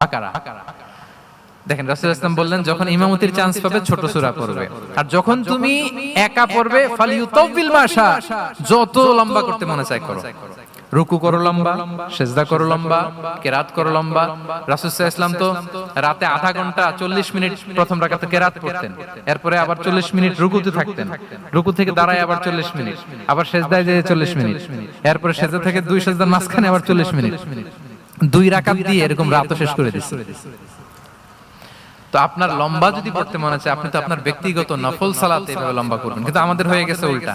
কারা দেখেন, রাসূল ইসলাম বললেন, যখন ইমামতির চান্স পাবে, ছোট সূরা পড়বে। আর যখন তুমি একা পড়বে ফালিউতাবিল মাশা, যত লম্বা করতে মনে চায় করো। রুকু করো লম্বা, সেজদা করো লম্বা, কেরাত করো লম্বা। রাসূল ইসলাম তো রাতে আধা ঘণ্টা চল্লিশ মিনিট প্রথম রাকাতে কেরাত পড়তেন। এরপরে আবার চল্লিশ মিনিট রুকুতে থাকতেন। রুকু থেকে দাঁড়ায় আবার চল্লিশ মিনিট, আবার সেজদায় যেয়ে চল্লিশ মিনিট। এরপরে সেজদা থেকে দুই সেজদার মাঝখানে আবার চল্লিশ মিনিট। দুই রাকাত দিয়ে এরকম রাতও শেষ করে দিচ্ছে তো আপনার লম্বা যদি পড়তে মনে চায় আপনি তো আপনার ব্যক্তিগত নফল সালাতে এভাবে লম্বা করবেন। কিন্তু আমাদের হয়ে গেছে উল্টা।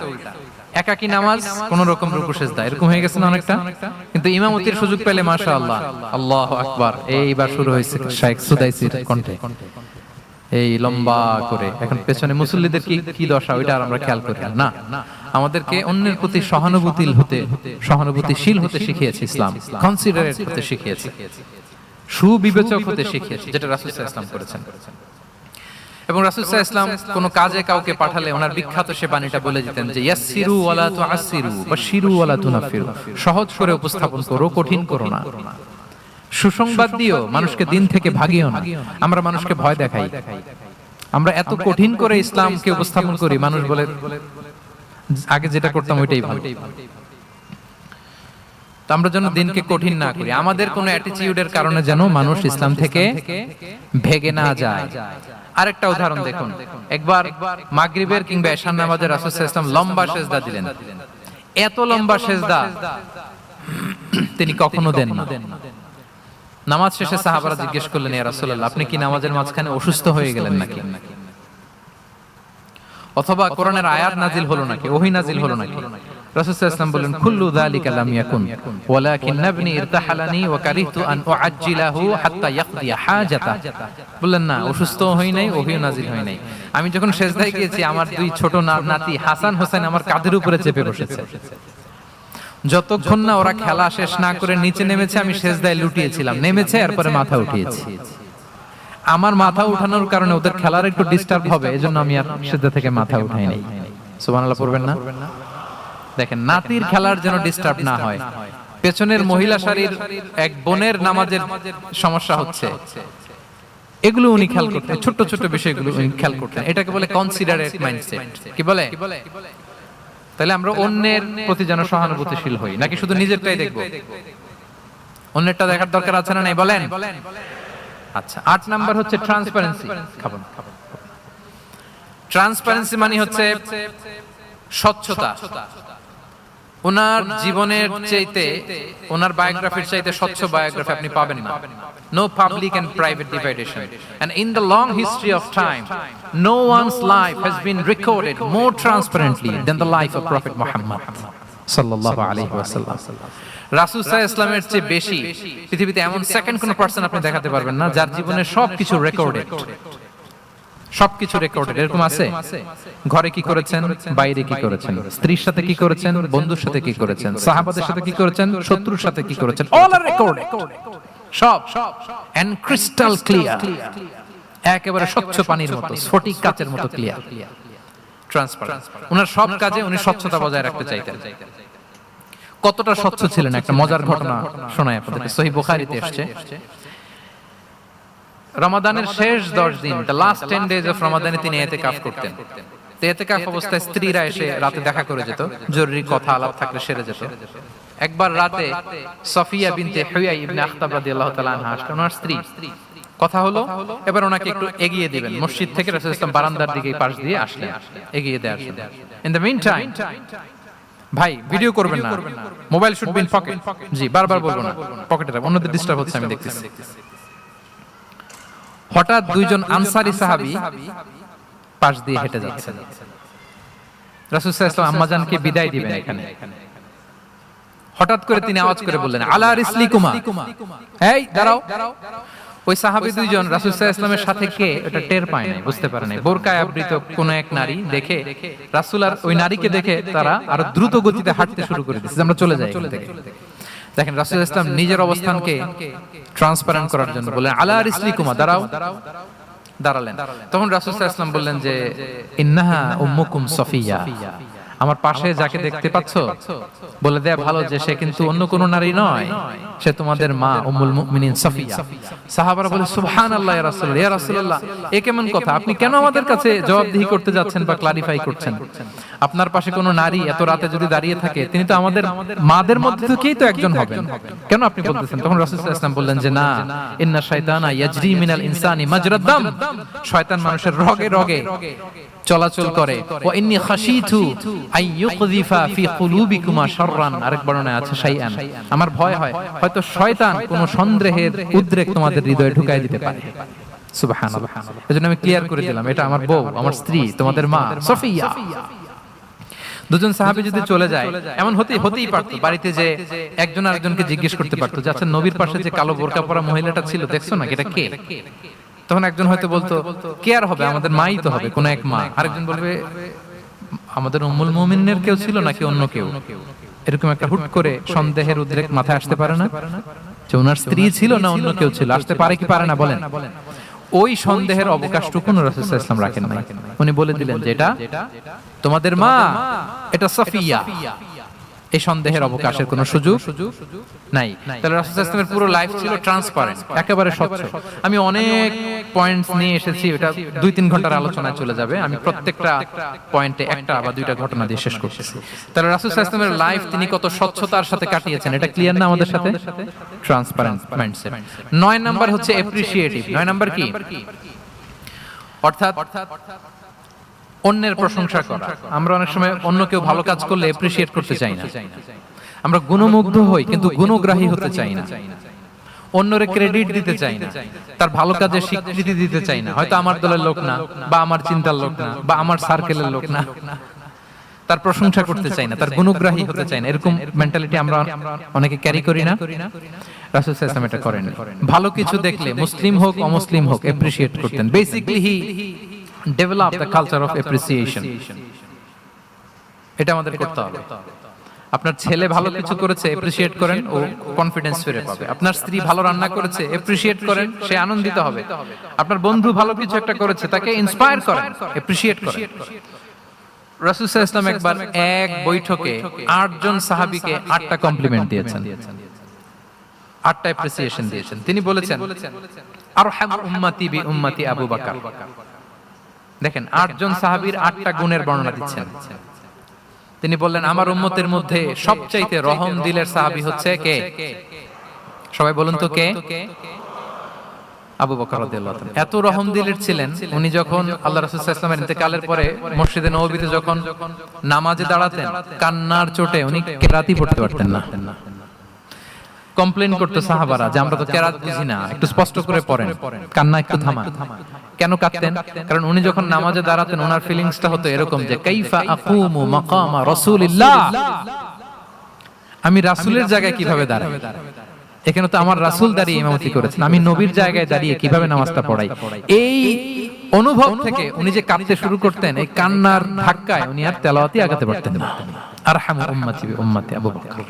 একাকি নামাজ কোন রকম রুকু সেজদা। এরকম হয়ে গেছে না অনেকটা? কিন্তু ইমামতির সুযোগ পেলে মাশাআল্লাহ। আল্লাহু আকবার। এইবার শুরু হয়েছে শাইখ সুদাইসির কণ্ঠে। এই লম্বা করে। এখন পেছনে মুসল্লিদের কি কি দশা? ওইটা আর আমরা খেয়াল করি না। আমাদেরকে অন্যের প্রতি সহানুভূতিল হতে সহানুভূতিশীল হতে শিখিয়েছে ইসলাম কনসিডারেট হতে শিখিয়েছে। সুবিবেচক হতে শিখিয়েছে যেটা রাসূল আলাইহি করেছেন। এবং রাসূল সাল্লাল্লাহু আলাইহি কোন কাজে কাউকে পাঠালে ওনার বিখ্যাত সে বাণীটা বলে দিতেন যে ইয়াসসিরু ওয়ালা তুআসসিরু বাশিরু ওয়ালা তুনাফিরু। সহজ করে উপস্থাপন করো কঠিন করো না। সুসংবাদ দিও মানুষকে দিন থেকে ভাগিও না। আমরা মানুষকে ভয় দেখাই। আমরা এত কঠিন করে ইসলামকে উপস্থাপন করি মানুষ বলে আগে যেটা করতাম ওইটাই ভালো। তো আমরা যেন দিনকে কঠিন না করি। আমাদের কোন অ্যাটিটিউডের কারণে যেন মানুষ ইসলাম থেকে ভেগে না যায়। আরেকটা উদাহরণ দেখুন। একবার মাগরিবের কিংবা এশার নামাজের রাসূল সাল্লাল্লাহু আলাইহি ওয়াসাল্লাম লম্বা সেজদা দিলেন। এত লম্বা সেজদা। তিনি কখনো দেন না নামাজ শেষে সাহাবারা জিজ্ঞেস করলেন ইয়া রাসূলুল্লাহ আপনি কি নামাজের মাঝখানে অসুস্থ হয়ে গেলেন নাকি? অথবা কোরআনের আয়াত নাজিল হলো নাকি? ওহি নাজিল হলো নাকি? রাসূল সাল্লাল্লাহু আলাইহি ওয়াসাল্লাম বললেন কুল্লু যালিকা লাম ইয়াকুন ওয়ালাকিন নাবনি ইরতাহালানি ওয়া কারিহতু আন উআজ্জিলাহু হাত্তা ইয়াকদি হাজাতা। বললেন না অসুস্থ হই নাই ওহি নাজিল হয় নাই। আমি যখন সেজদায় গিয়েছি আমার দুই ছোট নাতি হাসান হোসেন আমার কাঁধের উপরে চেপে বসেছে। যতক্ষণ না ওরা খেলা শেষ না করে নিচে নেমেছে আমি সেজদায় লুটিয়েছিলাম। নেমেছে এরপরে মাথা উঠিয়েছি। আমার মাথা উঠানোর কারণে ওদের খেলার একটু ডিস্টার্ব হবে, এজন্য আমি আর সেজদা থেকে মাথা উঠাই নাই। সুবহানাল্লাহ, পড়বেন না? দেখেন, নাতির খেলার যেন ডিস্টার্ব না হয়। পেছনের মহিলা শাড়ির এক বোনের নামাজের সমস্যা হচ্ছে। এগুলো উনি খেয়াল করতেন ছোট ছোট বিষয়গুলো উনি খেয়াল করতেন। এটাকে বলে কনসিডারেট মাইন্ডসেট কি বলে? তাহলে আমরা অন্যের প্রতি যেন সহানুভূতিশীল হই, নাকি শুধু নিজেরটাই দেখব? অন্যেরটা দেখার দরকার আছে না নাই? বলেন। আচ্ছা আট নাম্বার হচ্ছে ট্রান্সপারেন্সি খাবন ট্রান্সপারেন্সি মানে হচ্ছে স্বচ্ছতা। ওনার জীবনের চাইতে, ওনার বায়োগ্রাফির চাইতে স্বচ্ছ বায়োগ্রাফি আপনি পাবেন না। No public and private divideation and in the long history of time no one's life has been recorded more transparently than the life of prophet Muhammad সাল্লাল্লাহু আলাইহি ওয়াসাল্লাম। রাসূল চেয়ে বেশি পৃথিবীতে এমন সেকেন্ড কোন পার্সন আপনি দেখাতে পারবেন না যার জীবনের সবকিছু রেকর্ডেড সবকিছু রেকর্ডেড এরকম আছে? ঘরে কি করেছেন? বাইরে কি করেছেন? স্ত্রীর সাথে কি করেছেন? বন্ধুর সাথে কি করেছেন? সাহাবাদের সাথে কি করেছেন? শত্রুর সাথে কি করেছেন? অল আর রেকর্ডেড সব। এন্ড ক্রিস্টাল ক্লিয়ার একেবারে স্বচ্ছ পানির মতো স্ফটিক কাচের মতো ক্লিয়ার ট্রান্সপারেন্ট ওনার সব কাজে উনি স্বচ্ছতা বজায় রাখতে চাইতেন। কতটা স্বচ্ছ ছিলেন? একটা মজার ঘটনা শোনায় সহি বুখারীতে রমাদানের শেষ দশ দিন the last ten days of রমাদানে তিনি এতে কাজ করতেন। এতে কাফ অবস্থায় স্ত্রীরা এসে রাতে দেখা করে যেত। জরুরি কথা আলাপ থাকলে সেরে যেত। একবার রাতে সফিয়া বিনতে হুয়াই ইবনে আখতাব রাদিয়াল্লাহু তাআলা আনহা ওনার স্ত্রী। কথা হলো এবার ওনাকে একটু এগিয়ে দিবেন। মসজিদ থেকে রাসূল ইসলাম বারান্দার দিকে পাশ দিয়ে আসলেন এগিয়ে দিয়ে আসলেন ইন দ্য মিন টাইম ভাই ভিডিও করবেন না। মোবাইল শুড বিন পকেট জি বারবার বলব না। পকেটে রাখব অন্যদের ডিস্টার্ব হচ্ছে আমি দেখতেছি। হঠাৎ দুইজন আনসারি সাহাবী পাশ দিয়ে হেঁটে যাচ্ছে। রাসূল সাল্লাল্লাহু আলাইহি আম্মাজানকে বিদায় দিবেন এখানে। হঠাৎ করে তিনি আওয়াজ করে বললেন আলা রিসলিকুমা। এই দাঁড়াও। ওই সাহাবী দুইজন রাসূল সাল্লাল্লাহু আলাইহি ইসলামের সাথে কে এটা টের পায় নাই বুঝতে পারে নাই। বোরকায় আবৃত কোন এক নারী দেখে রাসূল আর ওই নারীকে দেখে তারা আরও দ্রুত গতিতে হাঁটতে শুরু করে দিচ্ছে আমরা চলে যাই দেখেন রাসূল ইসলাম নিজের অবস্থানকে ট্রান্সপারেন্ট করার জন্য বললেন আলা রিসলিকুমা দাঁড়াও। দাঁড়ালেন। তখন রাসুল ইসলাম বললেন যে ইন্নাহা উম্মুকুম সফিয়া। আমার পাশে যাকে দেখতে পাচ্ছ বলে দেয়া ভালো যে সে কিন্তু অন্য কোনো নারী নয়। সে তোমাদের মা উমুল মুমিনিন সাফিয়া। সাহাবারা বলে সুবহানাল্লাহ ইয়া রাসূলুল্লাহ ইয়া রাসূলুল্লাহ এ কেমন কথা? আপনি কেন আমাদের কাছে জবাবদিহি করতে যাচ্ছেন বা ক্লারিফাই করছেন? আপনার পাশে কোনো নারী এত রাতে যদি দাঁড়িয়ে থাকে তিনি তো আমাদের মাদের মধ্যে থেকেই তো একজন হবেন। কেন আপনি বলতেছেন? তখন রাসূল সাল্লাল্লাহু আলাইহি ওয়াসাল্লাম বললেন যে না ইন্না শাইতানা ইয়াজরি মিনাল ইনসানি মাজরাদ দাম। শয়তান মানুষের রগে রগে চলাচল করে। ওয়া ইন্নী খাশিতু আই ইউকযিফা ফি কুলুবিকুমা শাররান। আরেক বর্ণনায় আছে শাইআন। আমার ভয় হয় হয়তো শয়তান কোনো সন্দেহের উদ্রেক তোমাদের হৃদয়ে ঢুকাই দিতে পারে। সুবহানাল্লাহ। এজন্য আমি ক্লিয়ার করে দিলাম এটা আমার বউ আমার স্ত্রী তোমাদের মা সফিয়া। দুজন সাহাবী যদি চলে যায় এমন হতেই হতেই পারতো। বাড়িতে যে একজন আরেকজনকে জিজ্ঞেস করতে পারতো যে আচ্ছা নবীর পাশে যে কালো বোরকা পরা মহিলাটা ছিল দেখছ না এটা কে? তখন একজন হয়তো বলতো কে আর হবে? আমাদের মাই তো হবে কোন এক মা। আরেকজন বলবে আমাদের উম্মুল মুমিনের কেউ ছিল নাকি অন্য কেউ? এরকম একটা হুট করে সন্দেহের উদ্রেক মাথায় আসতে পারে না? যে ওনার স্ত্রী ছিল না অন্য কেউ ছিল আসতে পারে কি পারে না বলেন? ওই সন্দেহের অবকাশটুকু রাসূল ইসলাম রাখেন নাই উনি বলে দিলেন যে এটা তোমাদের মা এটা সফিয়া। এই সন্দেহের অবকাশের কোনো সুযোগ নাই। তাহলে রাসূল ইসলামের পুরো লাইফ ছিল ট্রান্সপারেন্ট একেবারে স্বচ্ছ। আমি অনেক পয়েন্টস নিয়ে এসেছি এটা দুই তিন ঘণ্টার আলোচনায় চলে যাবে। আমি প্রত্যেকটা পয়েন্টে একটা বা দুইটা ঘটনা দিয়ে শেষ করতেছি। তাহলে রাসূল ইসলামের লাইফ তিনি কত স্বচ্ছতার সাথে কাটিয়েছেন এটা ক্লিয়ার না আমাদের সাথে? ট্রান্সপারেন্ট মাইন্ডসেট নয় নাম্বার হচ্ছে এপ্রিসিয়েটিভ নয় নাম্বার কি? অর্থাৎ অন্যের প্রশংসা করা। আমরা অনেক সময় অন্য কেউ ভালো কাজ করলে এপ্রিসিয়েট করতে চাই না। আমরা গুণমুগ্ধ হই কিন্তু গুণগ্রাহী হতে চাই না। অন্যরে ক্রেডিট দিতে চাই না। তার ভালো কাজে স্বীকৃতি দিতে চাই না। হয়তো আমার দলের লোক না বা আমার চিন্তার লোক না বা আমার সার্কেলের লোক না। তার প্রশংসা করতে চাই না। তার গুণগ্রাহী হতে চাই না। এরকম মেন্টালিটি আমরা অনেকে ক্যারি করি না। রাসূল সাল্লাল্লাহু এটা করেন ভালো কিছু দেখলে মুসলিম হোক অমুসলিম হোক এপ্রিসিয়েট করতেন। Basically he develop the culture of appreciation এটা আমাদের করতে হবে। আপনার ছেলে ভালো কিছু করেছে এপ্রিসিয়েট করেন ও কনফিডেন্স ফিরে পাবে। আপনার স্ত্রী ভালো রান্না করেছে এপ্রিসিয়েট করেন সে আনন্দিত হবে। আপনার বন্ধু ভালো কিছু একটা করেছে তাকে ইন্সপায়ার করেন এপ্রিসিয়েট করেন। রাসূল ইসলাম একবার এক বৈঠকে আটজন সাহাবীকে আটটা কমপ্লিমেন্ট দিয়েছেন। আটটা অ্যাপ্রিসিয়েশন দিয়েছেন। তিনি বলেছেন আরহাম উম্মতি বি উম্মতি আবু বকর। দেখেন, আটজন সাহাবীর আটটা গুণের বর্ণনা দিচ্ছেন। তিনি বললেন, আমার উম্মতের মধ্যে সবচাইতে রহম দিলের সাহাবী হচ্ছে কে? সবাই বলুন তো কে? আবু বকর এত রহম দিলের ছিলেন, উনি যখন আল্লাহ রাসূল সাল্লাল্লাহু ইন্তেকালের পরে মসজিদে নববীতে যখন নামাজে দাঁড়াতেন, কান্নার চোটে উনি কেরাতি পড়তে পারতেন না। কমপ্লেন করতো সাহাবারা যে আমরা তো কেরাত বুঝি না, একটু স্পষ্ট করে পড়েন, কান্না একটু থামান। কেন কাঁদতেন? কারণ উনি যখন নামাজে দাঁড়াতেন ওনার ফিলিংসটা হতো এরকম যে, কাইফা আকুমু মাকামা রাসূলিল্লাহ? আমি রাসূলের জায়গায় কীভাবে দাঁড়াই? এখানে তো আমার রাসূল দাঁড়িয়ে ইমামতি করেছেন। আমি নবীর জায়গায় দাঁড়িয়ে কীভাবে নামাজটা পড়াই? এই অনুভব থেকে উনি যে কাঁদতে শুরু করতেন, এই কান্নার ধাক্কায় উনি আর তেলাওয়াতি আগাতে পারতেন না। আরহামু উম্মতি উম্মতি আবু বকর।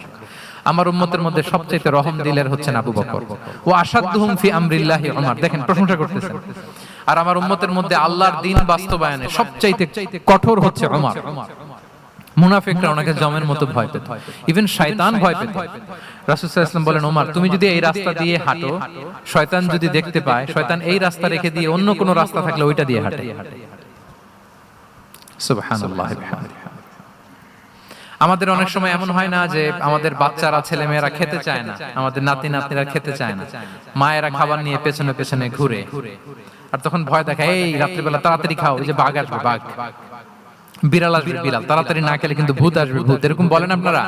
আমার উম্মতের মধ্যে সবচেয়ে রহম দিলের হচ্ছেন আবু বকর। ও আসাদুহুম ফি আমরিল্লাহি উমর। দেখেন, প্রশংসা করতেছেন। আর আমার উম্মতের মধ্যে আল্লাহর দিন বাস্তবায়নে সবচাইতে কঠোর হচ্ছে আমার মুনাফিকরা ওনাকে জমের মতো ভয় পেত। ইভেন শয়তান ভয় পেত। রাসুসাল্লাম বলেন ওমর তুমি যদি এই রাস্তা দিয়ে হাঁটো শয়তান যদি দেখতে পায় শয়তান এই রাস্তা রেখে দিয়ে অন্য কোনো রাস্তা থাকলে ওইটা দিয়ে হাঁটে। সুবহানাল্লাহ বিহামদিহি। আমাদের অনেক সময় এমন হয় না যে আমাদের বাচ্চারা ছেলে মেয়েরা খেতে চায় না। আমাদের নাতি নাতনিরা খেতে চায় না। মায়েরা খাবার নিয়ে পেছনে পেছনে ঘুরে। আর তখন ভয় দেখা এই রাত্রিবেলা তাড়াতাড়ি খাও যে বাঘ আসবে বাঘ। বিড়াল আসবে বিড়াল তাড়াতাড়ি না খেলে কিন্তু ভূত আসবে ভূত। এরকম বলেন আপনারা?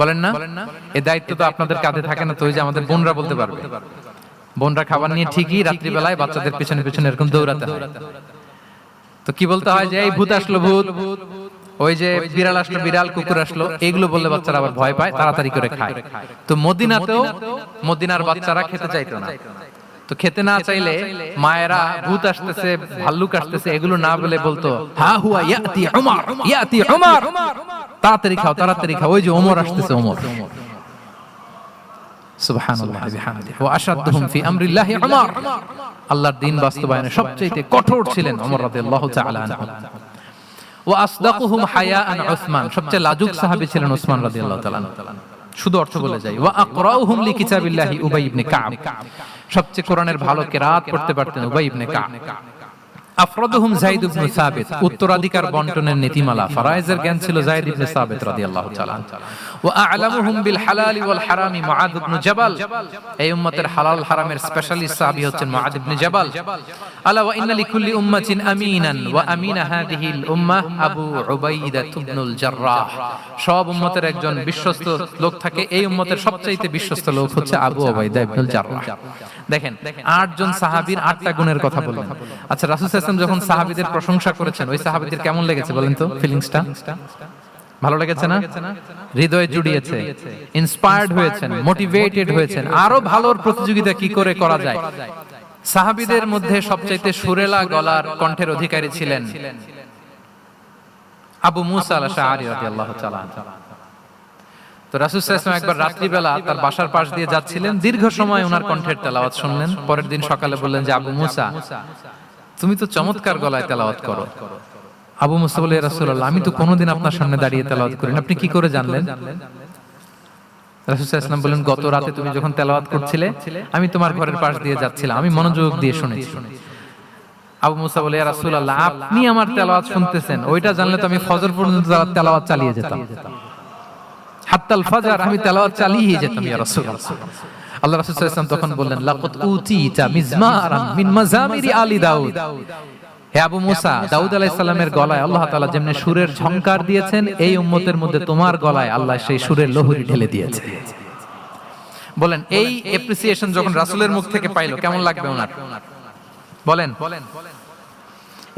বলেন না? এই দায়িত্ব তো আপনাদের কাঁধে থাকে না তো ওই যে আমাদের বোনরা বলতে পারবে। বোনরা খাবার নিয়ে ঠিকই রাত্রিবেলায় বাচ্চাদের পেছনে পেছনে এরকম দৌড়াতে হয়। তো কি বলতে হয় যে এই ভূত আসলো ভূত? ওই যে বিড়াল আসলো, বিড়াল কুকুর আসলো, এগুলো বললে বাচ্চারা আবার ভয় পায়, তাড়াতাড়ি করে খায়। তো মদিনাতেও মদিনার বাচ্চারা খেতে চাইতো না। তো খেতে না চাইলে মায়েরা ভূত আসতেছে, ভাল্লুক আসতেছে, এগুলো না বলে বলতো, হা হুয়া ইয়াতি উমর ইয়াতি উমর, তাড়াতাড়ি খাও তাড়াতাড়ি খাও। ওই যে ওমর আসতেছে ওমর আল্লাহর দ্বীন বাস্তবায়নে সবচেয়ে কঠোর ছিলেন ওমর রাদিয়াল্লাহু তাআলা আনহু। ও আসদাকুহুম হায়াআন ওসমান সবচেয়ে লাজুক সাহাবী ছিলেন ওসমান রাদিয়াল্লাহু তাআলা শুধু অর্থ বলে যাই ওয়া আকরাউহুম লিকিতাবিল্লাহি উবাই ইবনে কাব, সবচেয়ে কোরআনের ভালো কেরাত পড়তে পারতেন উবাই ইবনে কাব। আফরাদুহুম যায়েদ ইবনে সাবিত। উত্তরাধিকার বন্টনের নীতিমালা। ফারায়েজের জ্ঞান ছিল যায়েদ ইবনে সাবিত রাদিয়াল্লাহু তাআলা ওয়া আ'লামুহুম বিল হালালি ওয়াল হারামি মুআদ ইবনে জাবাল। এই উম্মতের হালাল হারামের স্পেশালিস্ট সাহাবী হচ্ছেন মুআদ ইবনে জাবাল। আলা ওয়া ইন্না লিকুল্লি উম্মাতিন আমিনান ওয়া আমিনা হাদিহিল উম্মাহ আবু উবাইদা ইবনুল জাররাহ। সব উম্মতের একজন বিশ্বস্ত লোক থাকে। এই উম্মতের সবচাইতে বিশ্বস্ত লোক হচ্ছে আবু উবাইদা ইবনুল জাররাহ। দেখেন আটজন সাহাবীর আটটা গুণের কথা বললেন। আচ্ছা রাসূল সাল্লাল্লাহু যখন সাহাবীদের প্রশংসা করেছেন, ওই সাহাবীদের কেমন লেগেছে বলেন তো ফিলিংসটা ভালো লেগেছে না? হৃদয়ে জুড়িয়েছে ইন্সপায়ার্ড হয়েছেন মোটিভেটেড হয়েছেন। আরও ভালোর প্রতিযোগিতা কি করে করা যায়? সাহাবীদের মধ্যে সবচাইতে সুরেলা গলার কণ্ঠের অধিকারী ছিলেন আবু মুসা আল আশআরি রাদিয়াল্লাহু তাআলা তো রাসূল সাল্লাল্লাহু একবার রাত্রিবেলা তার বাসার পাশ দিয়ে যাচ্ছিলেন। দীর্ঘ সময় ওনার কণ্ঠের তেলাওয়াত শুনলেন। পরের দিন সকালে বললেন যে, আবু মুসা তুমি তো চমৎকার গলায় তেলাওয়াত করো। আবু মুসা বলে আমি তো কোনোদিন আপনার সামনে দাঁড়িয়ে তেলাওয়াত করিনি। আপনি কি করে জানলেন? বললেন, গত রাতে তুমি যখন তেলাওয়াত করছিলে, আমি তোমার ঘরের পাশ দিয়ে যাচ্ছিলাম, আমি মনোযোগ দিয়ে শুনেছি। আবু মুসা বলে রাসূলুল্লাহ, আপনি আমার তেলাওয়াত শুনতেছেন, ওইটা জানলে তো আমি ফজর পর্যন্ত তেলাওয়াত চালিয়ে যেতাম। হাত্তাল ফাজার, আমি তেলাওয়াত চালিয়ে যেতাম, ইয়া আল্লাহ রাসূল সাল্লাল্লাহু তখন বললেন লাকাদ উতিতা মিজমারান মিন মাজামিরি আলি দাউদ। হে আবু মুসা দাউদ আলাইহিসসালামের গলায় আল্লাহ তাআলা যেমনি সুরের ঝংকার দিয়েছেন এই উম্মতের মধ্যে তোমার গলায় আল্লাহ সেই সুরের লহরী ঢেলে দিয়েছে। বলেন এই এপ্রিসিয়েশন যখন রাসূলের মুখ থেকে পাইলো কেমন লাগবে ওনার? বলেন বলেন।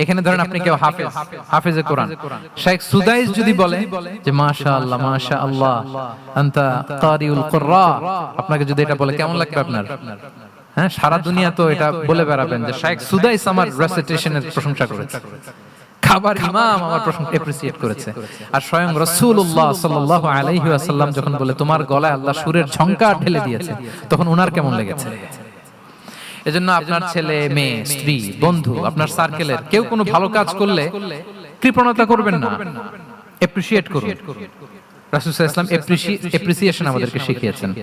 এখানে ধরেন আপনি কেউ হাফেজ হাফেজে। কোরআন। শেখ সুদাইস যদি বলে যে মাশাআল্লাহ মাশাআল্লাহ আনতা কারিউল আপনাকে যদি এটা বলে কেমন লাগবে আপনার? হ্যাঁ সারা দুনিয়া তো এটা বলে বেড়াবেন যে শেখ সুদাইস আমার রেসিটেশনের প্রশংসা করেছে। খাবার ইমাম আমার প্রশংসা এপ্রিসিয়েট করেছে। আর স্বয়ং রাসূলুল্লাহ সাল্লাল্লাহু আলাইহি ওয়াসাল্লাম যখন বলে তোমার গলায় আল্লাহ সুরের ঝংকার ঢেলে দিয়েছে। তখন ওনার কেমন লেগেছে? এজন্য আপনার ছেলে মেয়ে স্ত্রী বন্ধু আপনার সার্কেলের কেউ কোনো ভালো কাজ করলে কৃপণতা করবেন না। এপ্রিসিয়েট করুন। রাসূল এপ্রিসিয়েশন আমাদেরকে শিখিয়েছেন।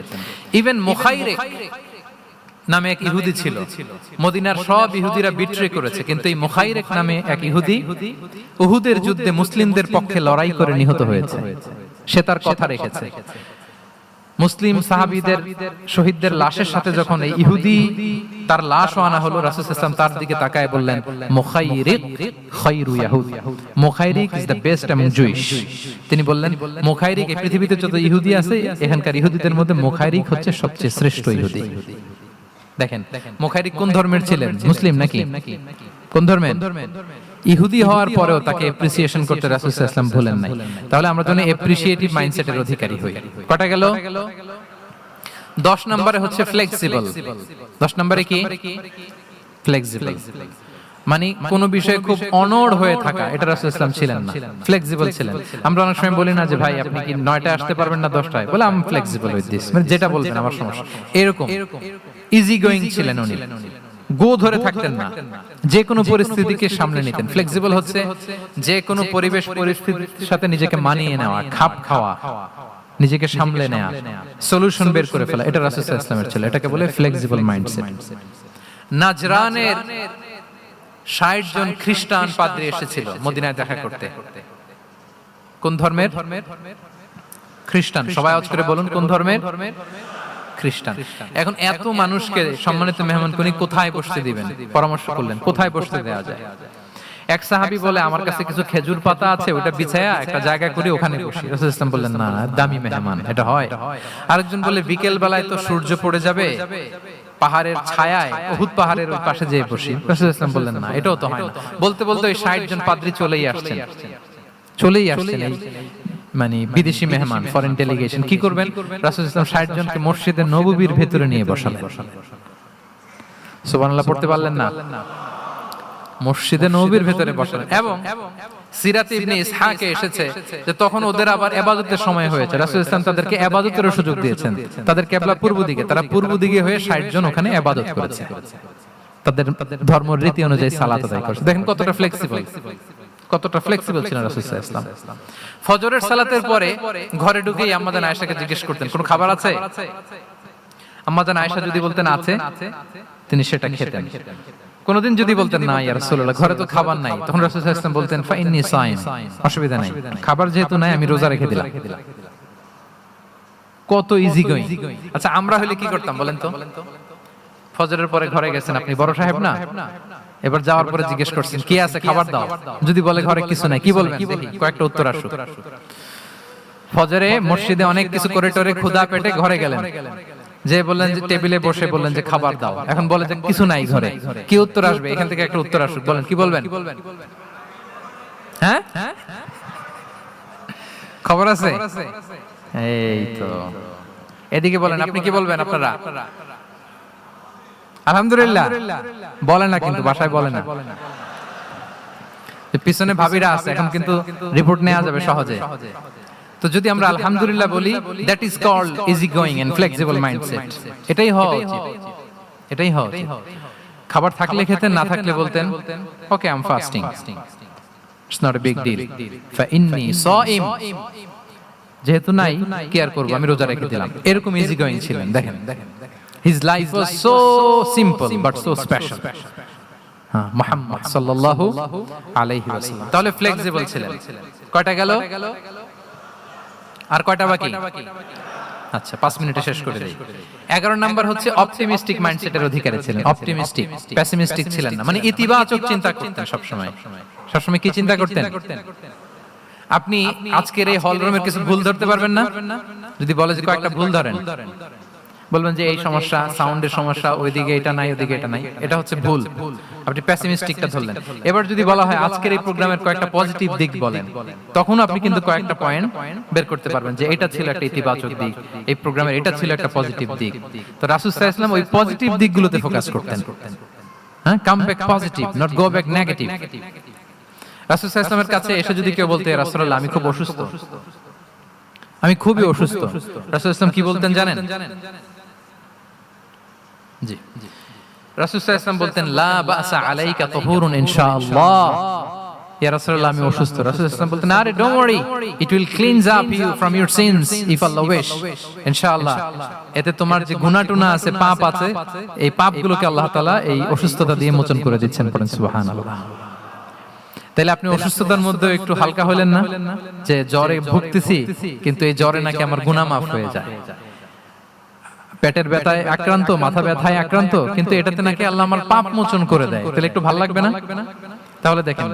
ইভেন মুখাইরে নামে এক ইহুদি ছিল। মদিনার সব ইহুদিরা বিট্রে করেছে। কিন্তু এই মুখাইরেক নামে এক ইহুদি উহুদের যুদ্ধে মুসলিমদের পক্ষে লড়াই করে নিহত হয়েছে। সে তার কথা রেখেছে। মুসলিম সাহাবীদের শহীদদের লাশের সাথে যখন এই ইহুদি তার লাশও আনা হলো, রাসূল ইসলাম তার দিকে তাকায় বললেন, Mukhairiq ইয়াহুদ। Mukhairiq is the best among Jewish তিনি বললেন, মুখাইরিক এই পৃথিবীতে যত ইহুদি আছে, এখানকার ইহুদিদের মধ্যে মুখাইরিক হচ্ছে সবচেয়ে শ্রেষ্ঠ ইহুদি। দেখেন, মুখাইরিক কোন ধর্মের ছিলেন? মুসলিম নাকি? কোন ধর্মের? ইহুদি হওয়ার পরেও তাকে এপ্রিসিয়েশন করতে রাসূল ওয়াসাল্লাম ভুলেন নাই। তাহলে আমরা যেন এপ্রিসিয়েটিভ মাইন্ডসেটের অধিকারী হই। কটা গেল? দশ নম্বরে হচ্ছে ফ্লেক্সিবল দশ নম্বরে কি? ফ্লেক্সিবল মানে কোন বিষয়ে খুব অনড় হয়ে থাকা এটা রাসূল ইসলাম ছিলেন না ফ্লেক্সিবল ছিলেন। আমরা অনেক সময় বলি না যে ভাই আপনি কি নয়টায় আসতে পারবেন না দশটায়? বলে আমি ফ্লেক্সিবল উইথ দিস মানে যেটা বলবেন আমার সমস্যা। এরকম। ইজি গোয়িং ছিলেন উনি। গো ধরে থাকতেন না। যে কোনো পরিস্থিতিকে সামলে নিতেন। ফ্লেক্সিবল হচ্ছে যে কোনো পরিবেশ পরিস্থিতির সাথে নিজেকে মানিয়ে নেওয়া খাপ খাওয়া নিজেকে সামলে নেওয়া সলিউশন বের করে ফেলা। এটা রাসূল সাল্লাল্লাহু আলাইহি ছিল। এটাকে বলে ফ্লেক্সিবল মাইন্ডসেট নাজরানের 60 জন খ্রিস্টান পাদ্রী এসেছিল মদিনায় দেখা করতে। কোন ধর্মের? খ্রিস্টান। সবাই আওয়াজ করে বলুন কোন ধর্মের? খ্রিস্টান। এখন এত মানুষকে সম্মানিত মেহমান কোনি কোথায় বসতে দিবেন? পরামর্শ করলেন কোথায় বসতে দেওয়া যায়? এক সাহাবি বলে আমার কাছে কিছু খেজুর পাতা আছে ওটা বিছায়া একটা জায়গা করে ওখানে বসি। রাসূল ইসলাম বললেন না দামি মেহমান এটা হয়। আরেকজন বলে বিকেল বেলায় তো সূর্য পড়ে যাবে পাহাড়ের ছায়ায় উহুদ পাহাড়ের ওই পাশে যেয়ে বসি। রাসূল ইসলাম বললেন না এটাও তো হয় না। বলতে বলতে ওই 60 জন পাদ্রী চলেই আসছেন। চলেই আসছেন। মানে বিদেশি মেহমান ফরেন ডেলিগেশন কি করবেন? রাসূল ইসলাম 60 জনকে মসজিদের নববীর ভেতরে নিয়ে বসালেন। সুবহানাল্লাহ পড়তে পারলেন না? মসজিদে নবীর ভেতরে বসালেন। এবং সিরাতে ইবনে ইসহাকে এসেছে যে তখন ওদের আবার ইবাদতের সময় হয়েছে। রাসূল ইসলাম তাদেরকে ইবাদতেরও সুযোগ দিয়েছেন। তাদের কিবলা পূর্ব দিকে তারা পূর্ব দিকে হয়ে 60 জন ওখানে ইবাদত করেছে। তাদের ধর্ম রীতি অনুযায়ী সালাত আদায় করছে। দেখেন কতটা ফ্লেক্সিবল কতটা ফ্লেক্সিবল ছিলেন রাসূল ওয়াসাল্লাম? ফজরের সালাতের পরে ঘরে ঢুকেই আম্মাজান আয়েশাকে জিজ্ঞেস করতেন কোনো খাবার আছে? আম্মাজান আয়েশা যদি বলতেন আছে তিনি সেটা খেতেন। কোনদিন যদি বলতেন না ইয়া রাসূলুল্লাহ ঘরে তো খাবার নাই। তখন রাসূল সাল্লাল্লাহু আলাইহি ওয়াসাল্লাম বলতেন ফা ইন্নী সাইম অসুবিধা নাই। খাবার যেহেতু নাই আমি রোজা রেখে দিলাম। কত ইজি গোয়িং আচ্ছা আমরা হলে কি করতাম বলেন তো? ফজরের পরে ঘরে গেছেন আপনি বড় সাহেব না? এবার যাওয়ার পরে জিজ্ঞেস করছেন, কি আছে? খাবার দাও। যদি বলে ঘরে কিছু নাই, কি বলবেন? কয়েকটা উত্তর আসুক। ফজরে মসজিদে অনেক কিছু করে টরে ক্ষুধা পেটে ঘরে গেলেন। যে বললেন যে টেবিলে বসে বললেন যে খাবার দাও। এখন বলে যে কিছু নাই ঘরে। কি উত্তর আসবে? এখান থেকে একটা উত্তর আসুক। বলেন, কি বলবেন? হ্যাঁ? খবর আছে? এই তো। এদিকে বলেন, আপনি কি বলবেন আপনারা? আলহামদুলিল্লাহ। বলে না কিন্তু বাসায় বলে না। পিছনে ভাবিরা আছে এখন কিন্তু রিপোর্ট নেওয়া যাবে সহজে। তো যদি আমরা আলহামদুলিল্লাহ বলি that is called easy going and flexible mindset এটাই হওয়া উচিত এটাই হওয়া উচিত খাবার থাকলে খেতেন না থাকলে বলতেন okay I am fasting it's not a big deal ফা ইন্নী সাইম যেহেতু নাই কেয়ার করব? আমি রোজা রেখে দিলাম। এরকম ইজি গোয়িং ছিলেন দেখেন। His life was so simple but so special হ্যাঁ মুহাম্মদ সাল্লাল্লাহু আলাইহি ওয়াসাল্লাম তাহলে ফ্লেক্সিবল ছিলেন। কয়টা গেল? আর কয়টা বাকি? আচ্ছা পাঁচ মিনিটে শেষ করে দেই। এগারো নাম্বার হচ্ছে অপটিমিস্টিক মাইন্ডসেটের অধিকারী ছিলেন। অপটিমিস্টিক প্যাসিমিস্টিক ছিলেন না। মানে ইতিবাচক চিন্তা করতেন সবসময়। সবসময়। কি চিন্তা করতেন? আপনি আজকের এই হল রুমের কিছু ভুল ধরতে পারবেন না? যদি বলে যে কয়েকটা ভুল ধরেন। বলবেন যে এই সমস্যা সাউন্ডের সমস্যা ওইদিকে এটা নাই ওইদিকে এটা নাই। এটা হচ্ছে ভুল। আপনি প্যাসিমিস্টিকটা ধরলেন। এবার যদি বলা হয় আজকের এই প্রোগ্রামের কয়েকটা পজিটিভ দিক বলেন তখন আপনি কিন্তু কয়েকটা পয়েন্ট বের করতে পারবেন যে এটা ছিল একটা ইতিবাচক দিক। এই প্রোগ্রামের এটা ছিল একটা পজিটিভ দিক। তো রাসূল সাল্লাল্লাহু আলাইহি ওই পজিটিভ দিকগুলোতে ফোকাস করতেন। হ্যাঁ come back positive not go back negative রাসূল সাল্লাল্লাহু কাছে এসে যদি কেউ বলতে রাসূলুল্লাহ আমি খুব অসুস্থ। আমি খুবই অসুস্থ রাসূল ইসলাম কি বলতেন জানেন জি বলতেন পাপ আল্লাহ এই অসুস্থতা দিয়ে মোচন করে দিচ্ছেন তাহলে আপনি অসুস্থতার মধ্যে একটু হালকা হলেন না? যে জ্বরে ভুগতেছি, কিন্তু এই জ্বরে নাকি আমার গুনাহ মাফ হয়ে যায়। পেটের ব্যথায় আক্রান্ত মাথা ব্যথায় আক্রান্ত কিন্তু এটাতে নাকি আল্লাহ আমার পাপ মোচন করে দেয়। তাহলে একটু ভালো লাগবে না? তাহলে দেখেন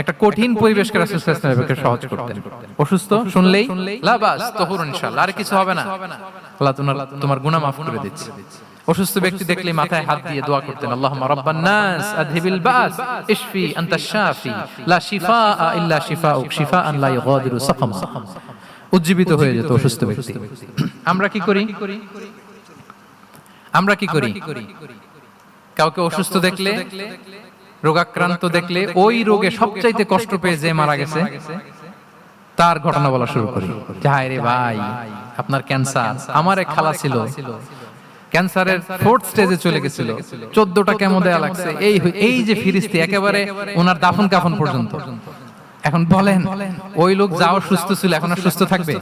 একটা কঠিন পরিবেশকে রাসূল সাল্লাল্লাহু আলাইহি সহজ করতেন। অসুস্থ শুনলেই লা বাস তহুর ইনশাআল্লাহ। আর কিছু হবে না। আল্লাহ তোমার তোমার গুনাহ করে দিচ্ছে। অসুস্থ ব্যক্তি দেখলে মাথায় হাত দিয়ে দোয়া করতেন আল্লাহুম্মা রাব্বান নাস আযহিবিল বাস ইশফি আনতা শাফি লা শিফা ইল্লা শিফাউক শিফাআন লা ইগাদিরু সাকামা উজ্জীবিত হয়ে যেত অসুস্থ ব্যক্তি আমরা কি করি আমরা কি করি? কাউকে অসুস্থ দেখলে রোগাক্রান্ত দেখলে ওই রোগে সবচাইতে কষ্ট পেয়ে যে মারা গেছে তার ঘটনা বলা শুরু করি। হায় রে ভাই আপনার ক্যান্সার আমার এক খালা ছিল। ক্যান্সারের ফোর্থ স্টেজে চলে গেছিল। চোদ্দটা কেমো দেয়া লাগছে? এই এই যে ফিরিস্তি একেবারে ওনার দাফন কাফন পর্যন্ত। এখন বলেন ওই লোক যাও সুস্থ ছিল এখন আর সুস্থ থাকবে।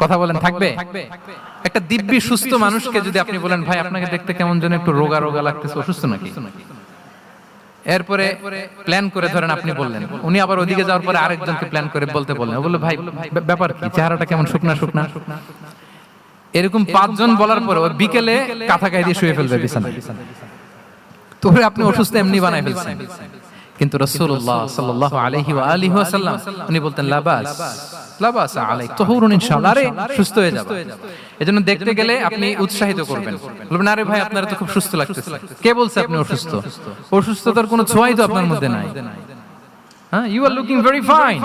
কথা বলেন থাকবে? একটা দিব্যি সুস্থ মানুষকে যদি আপনি বলেন ভাই আপনাকে দেখতে কেমন যেন একটু রোগা রোগা লাগতেছে অসুস্থ নাকি? এরপরে প্ল্যান করে ধরেন আপনি বললেন। উনি আবার ওদিকে যাওয়ার পরে আরেকজনকে প্ল্যান করে বলতে বললেন। বলল ভাই ব্যাপার কি? চেহারাটা কেমন? শুকনা শুকনা? এরকম পাঁচজন বলার পরে বিকেলে কাঁথা গায়ে দিয়ে শুয়ে ফেলবে বিছানায়। তোরে আপনি অসুস্থ এমনি বানাই ফেলছেন। কিন্তু রাসূলুল্লাহ সাল্লাল্লাহু আলাইহি ওয়া আলিহি ওয়াসাল্লাম উনি বলতেন লাবাস লাবাস তাহুরুন ইনশাআল্লাহ আরে সুস্থ হয়ে যাবে। এজন্য দেখতে গেলে আপনি উৎসাহিত করবেন। বলবেন আরে ভাই আপনার তো খুব সুস্থ লাগতেছে। কে বলছে আপনি অসুস্থ? অসুস্থতার কোনো ছোঁয়াই তো আপনার মধ্যে নাই। হ্যাঁ you are looking very fine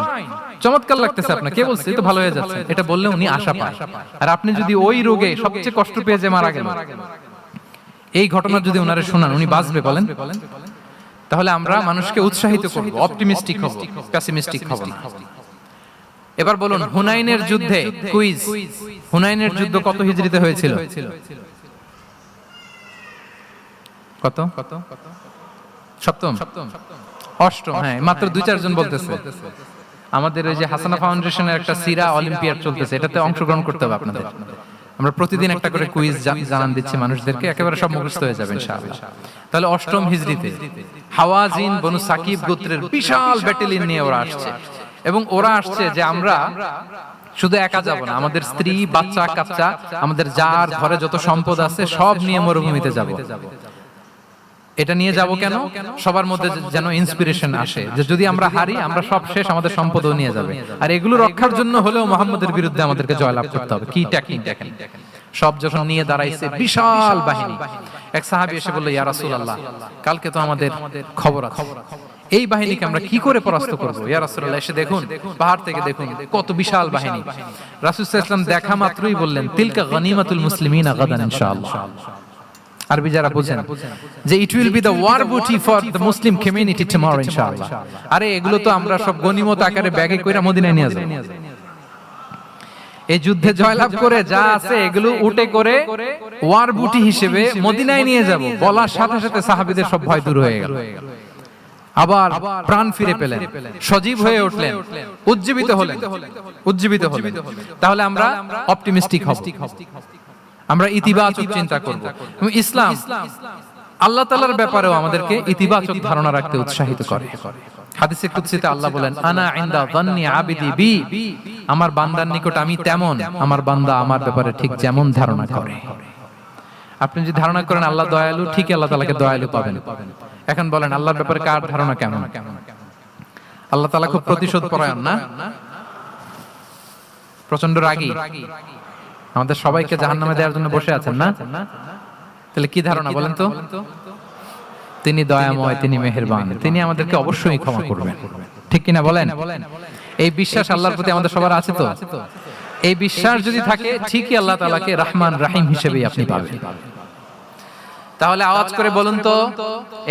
চমৎকার লাগতেছে আপনার। কে বলছে? তো ভালো হয়ে যাচ্ছে। এটা বললে উনি আশা পায় আর আপনি যদি ওই রোগে সবচেয়ে কষ্ট পেয়ে যে মারা গেল এই ঘটনা যদি ওনারে শোনান উনি বাঁচবে বলেন? তাহলে আমরা মানুষকে উৎসাহিত করব অপটিমিস্টিক হব প্যাসিমিস্টিক হব না। এবার বলুন হুনাইনের যুদ্ধে কুইজ হুনাইনের যুদ্ধ কত হিজরিতে হয়েছিল? কত? কত? সপ্তম? অষ্টম হ্যাঁ মাত্র দুই চারজন বলতেছে। আমাদের ওই যে হাসানা ফাউন্ডেশনের একটা সিরা অলিম্পিয়াড চলতেছে এটাতে অংশগ্রহণ করতে হবে আপনাদের। আমরা প্রতিদিন একটা করে কুইজ জানান দিচ্ছি মানুষদেরকে একেবারে সব মুখস্থ হয়ে যাবেন ইনশাআল্লাহ। তাহলে অষ্টম হিজড়িতে হাওয়াজিন বনু সাকিব গোত্রের বিশাল ব্যাটেলিয়ন নিয়ে ওরা আসছে। এবং ওরা আসছে যে আমরা শুধু একা যাব না আমাদের স্ত্রী বাচ্চা কাচ্চা আমাদের যার ঘরে যত সম্পদ আছে সব নিয়ে মরুভূমিতে যাব। এটা নিয়ে যাব কেন? সবার মধ্যে যেন ইন্সপিরেশন আসে। যে যদি আমরা হারি আমরা সব শেষ আমাদের সম্পদও নিয়ে যাবে। আর এগুলো রক্ষার জন্য হলেও মোহাম্মদের বিরুদ্ধে আমাদেরকে জয়লাভ করতে হবে। কি ট্যাকিং দেখেন সব যখন নিয়ে দাঁড়াইছে। বিশাল বাহিনী। এক সাহাবি এসে বলল ইয়া রাসূলুল্লাহ কালকে তো আমাদের খবর আছে। এই বাহিনীকে আমরা কি করে পরাস্ত করব? ইয়া রাসূলুল্লাহ এসে দেখুন পাহাড় থেকে দেখুন কত বিশাল বাহিনী। রাসূল সাল্লাল্লাহু আলাইহি ওয়াসাল্লাম দেখা মাত্রই বললেন তিলকা গনিমাতুল মুসলিমিনা গাদান ইনশাআল্লাহ। আরবি যারা বুঝেন যে it will be the war booty for the Muslim community tomorrow ইনশাআল্লাহ আরে এগুলো তো আমরা সব গনিমত আকারে ব্যাগে কইরা মদিনায় নিয়ে যাব। এই যুদ্ধে জয়লাভ করে যা আছে এগুলো উঠে করে ওয়ার বুটি হিসেবে মদিনায় নিয়ে যাব। বলার সাথে সাথে সাহাবীদের সব ভয় দূর হয়ে গেল। আবার প্রাণ ফিরে পেলেন। সজীব হয়ে উঠলেন। উজ্জীবিত হলেন। উজ্জীবিত হলেন। তাহলে আমরা অপটিমিস্টিক হব। আমরা ইতিবাচক চিন্তা করব। ইসলাম আল্লাহ তাআলার ব্যাপারেও আমাদেরকে ইতিবাচক ধারণা রাখতে উৎসাহিত করে। হাদিসে কুদসিতে আল্লাহ বলেন আনা ইনদা যান্নি আবিদি বি। আমার বান্দার নিকট আমি তেমন আমার বান্দা আমার ব্যাপারে ঠিক যেমন ধারণা করে। আপনি যদি ধারণা করেন আল্লাহ দয়ালু ঠিক আল্লাহ তাআলাকে দয়ালু পাবেন। এখন বলেন আল্লাহর ব্যাপারে কার ধারণা কেমন? আল্লাহ তাআলা খুব প্রতিশোধ পরায়ণ না? প্রচণ্ড রাগী আমাদের সবাইকে জাহান্নামে দেওয়ার জন্য বসে আছেন না? তাহলে কি ধারণা বলেন তো? তিনি দয়াময় তিনি মেহেরবান। তিনি আমাদেরকে অবশ্যই ক্ষমা করবেন। ঠিক কিনা বলেন? এই বিশ্বাস আল্লাহর প্রতি আমাদের সবার আছে তো? এই বিশ্বাস যদি থাকে ঠিকই আল্লাহ তাআলাকে রহমান রাহিম হিসেবেই আপনি পাবেন। তাহলে আওয়াজ করে বলুন তো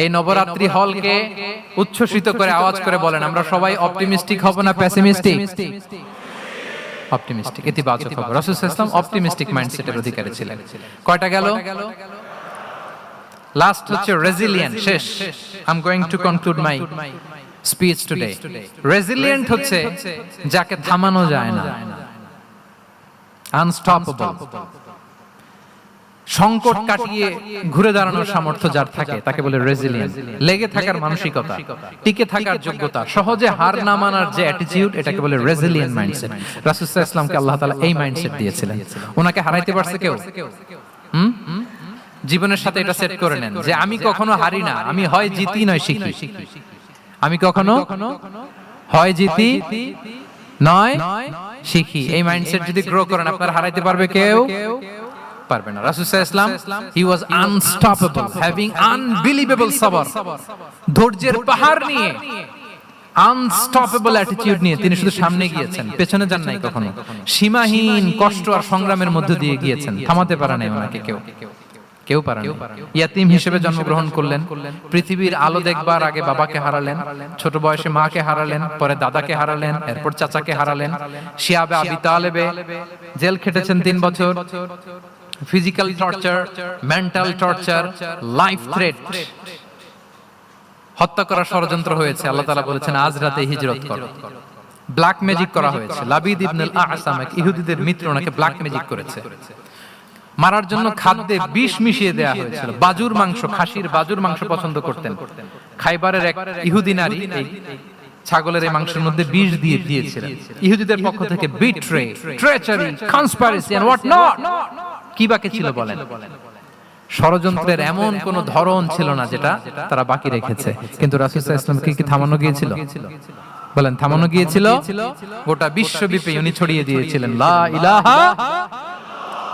এই নবরাত্রি হলকে উচ্ছ্বসিত করে আওয়াজ করে বলেন। আমরা সবাই অপটিমিস্টিক হব না প্যাসিমিস্টিক। অপটিমিস্টিক ইতিবাচক হবে রাসুল সাল্লাল্লাহু অপটিমিস্টিক মাইন্ডসেটের অধিকারী ছিলেন। কয়টা গেল? লাস্ট হচ্ছে রেজিলিয়েন্ট শেষ। I am going to conclude my speech today resilient হচ্ছে যাকে থামানো যায় না। আনস্টপেবল সংকট কাটিয়ে ঘুরে দাঁড়ানোর সামর্থ্য যার থাকে তাকে বলে রেজিলিয়েন্ট লেগে থাকার মানসিকতা টিকে থাকার যোগ্যতা সহজে হার না মানার যে অ্যাটিটিউড এটাকে বলে রেজিলিয়েন্ট মাইন্ডসেট রাসূলুল্লাহ ইসলামকে আল্লাহ তাআলা এই মাইন্ডসেট দিয়েছিলেন। ওনাকে হারাইতে পারছে কেউ? হুম? জীবনের সাথে এটা সেট করে নেন যে আমি কখনো হারি না আমি হয় জিতি নয় শিখি। আমি কখনো হয় জিতি নয় শিখি। এই মাইন্ডসেট যদি গ্রো করেন আপনার হারাইতে পারবে কেউ? পারবে না। রাসূলুল্লাহ ইসলাম he was unstoppable having unbelievable সাবর ধৈর্যের পাহাড় নিয়ে আনস্টপেবল অ্যাটিটিউড নিয়ে তিনি শুধু সামনে গিয়েছেন, পেছনে যান নাই কখনো। সীমাহীন কষ্ট আর সংগ্রামের মধ্যে দিয়ে গিয়েছেন। থামাতে পারে নাই ওনাকে কেউ। কেউ পারেন ইয়াতিম হিসেবে জন্মগ্রহণ করলেন। পৃথিবীর আলো দেখবার আগে বাবাকে হারালেন। ছোট বয়সে মাকে হারালেন, পরে দাদাকে হারালেন, এরপর চাচাকে হারালেন। শিয়াবে আবি তালেবে জেল খেটেছেন তিন বছর। Physical torture mental torture life threat হত্যা করার ষড়যন্ত্র হয়েছে আল্লাহ তাআলা বলেছেন আজ রাতে হিজরত করো। ব্ল্যাক ম্যাজিক করা। হয়েছে। লাবিদ ইবনুল আসাম এক ইহুদিদের মিত্র ওনাকে ব্ল্যাক ম্যাজিক করেছে। মারার জন্য খাদ্যে বিষ মিশিয়ে দেয়া হয়েছিল। বাজুর মাংস খাসির বাজুর মাংস পছন্দ করতেন। খাইবারের এক ইহুদি নারী এই ছাগলের এই মাংসের মধ্যে বিষ দিয়ে দিয়েছিলেন। ইহুদিদের পক্ষ থেকে betray treachery conspiracy and what not কি বাকি ছিল বলেন? ষড়যন্ত্রের এমন কোন ধরন ছিল না যেটা তারা বাকি রেখেছে। কিন্তু রাসূল ইসলামকে কি থামানো গিয়েছিল? বলেন থামানো গিয়েছিল? গোটা বিশ্বব্যাপী উনি ছড়িয়ে দিয়েছিলেন। লা ইলাহা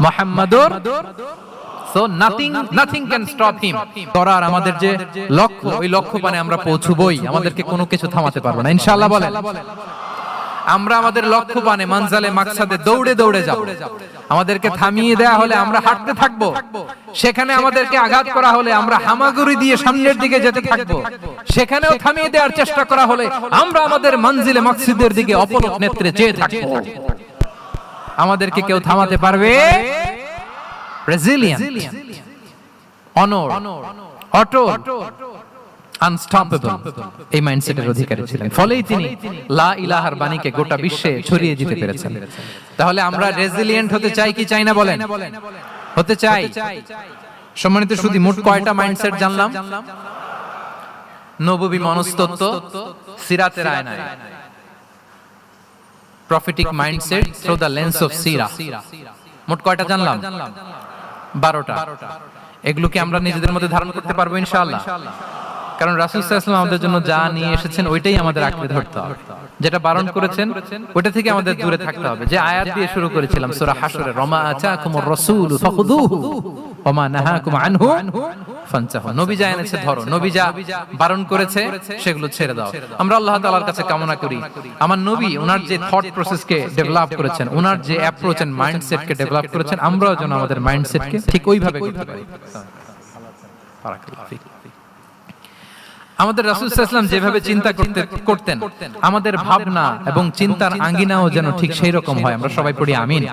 মুহাম্মাদুর so nothing nothing can stop him করার আমাদের যে লক্ষ্য ওই লক্ষ্য পানে আমরা পৌঁছবই। আমাদেরকে কোনো কিছু থামাতে পারব না। ইনশাআল্লাহ বলেন। আমরা আমাদের লক্ষ্য পানে মানজালে মাকসাদে দৌড়ে দৌড়ে যাব। আমাদেরকে থামিয়ে দেয়া হলে আমরা হাঁটতে থাকব। সেখানে আমাদেরকে আঘাত করা হলে আমরা হামাগুড়ি দিয়ে সামনের দিকে যেতে থাকব। সেখানেও থামিয়ে দেওয়ার চেষ্টা করা হলে আমরা আমাদের মঞ্জিলে মাকসিদের দিকে অপলক নেত্রে চেয়ে থাকব। আমাদেরকে কেউ থামাতে পারবে? রেজিলিয়েন্ট অনর অটো আনস্টপেবল এই মাইন্ডসেটের অধিকারী ছিলেন। ফলেই তিনি লা ইলাহার বাণীকে গোটা বিশ্বে ছড়িয়ে দিতে পেরেছেন। তাহলে আমরা রেজিলিয়েন্ট হতে চাই কি চাই না বলেন? হতে চাই। সম্মানিত শুধু মোট কয়টা মাইন্ডসেট জানলাম? নববী মনস্তত্ত্ব সিরাতের আয়নায়। Prophetic mindset through the lens of সিরা মোট কয়টা জানলাম? বারোটা। এগুলোকে আমরা নিজেদের মধ্যে ধারণ করতে পারব ইনশাআল্লাহ? কারণ রাসুল সাল্লাল্লাহু আমাদের জন্য যা নিয়ে এসেছেন ওইটাই আমাদের আঁকড়ে ধরতে হবে। যেটা বারণ করেছেন, ওইটা থেকে আমাদের দূরে থাকতে হবে। যে আয়াত দিয়ে শুরু করেছিলাম, সূরা হাশরে রমা আচাকুমুর রাসূল ফাখুদুহু ওমা আনহু ফানতাহু নবী যা এনেছে ধরো, নবী যা বারণ করেছে, সেগুলো ছেড়ে দাও। আমরা আল্লাহ তাআলার কাছে কামনা করি। আমার নবী ওনার যে থট প্রসেসকে ডেভেলপ করেছেন, ওনার যে অ্যাপ্রোচ এন্ড মাইন্ডসেটকে ডেভেলপ করেছেন, আমরাও যেন আমাদের মাইন্ডসেটকে ঠিক ওইভাবে করতে পারি। ফিক। আমাদের রাসুল ইসলাম যেভাবে চিন্তা করতে করতেন আমাদের ভাবনা এবং চিন্তার আঙ্গিনাও যেন ঠিক সেই রকম হয়। আমরা সবাই পড়ি আমিন।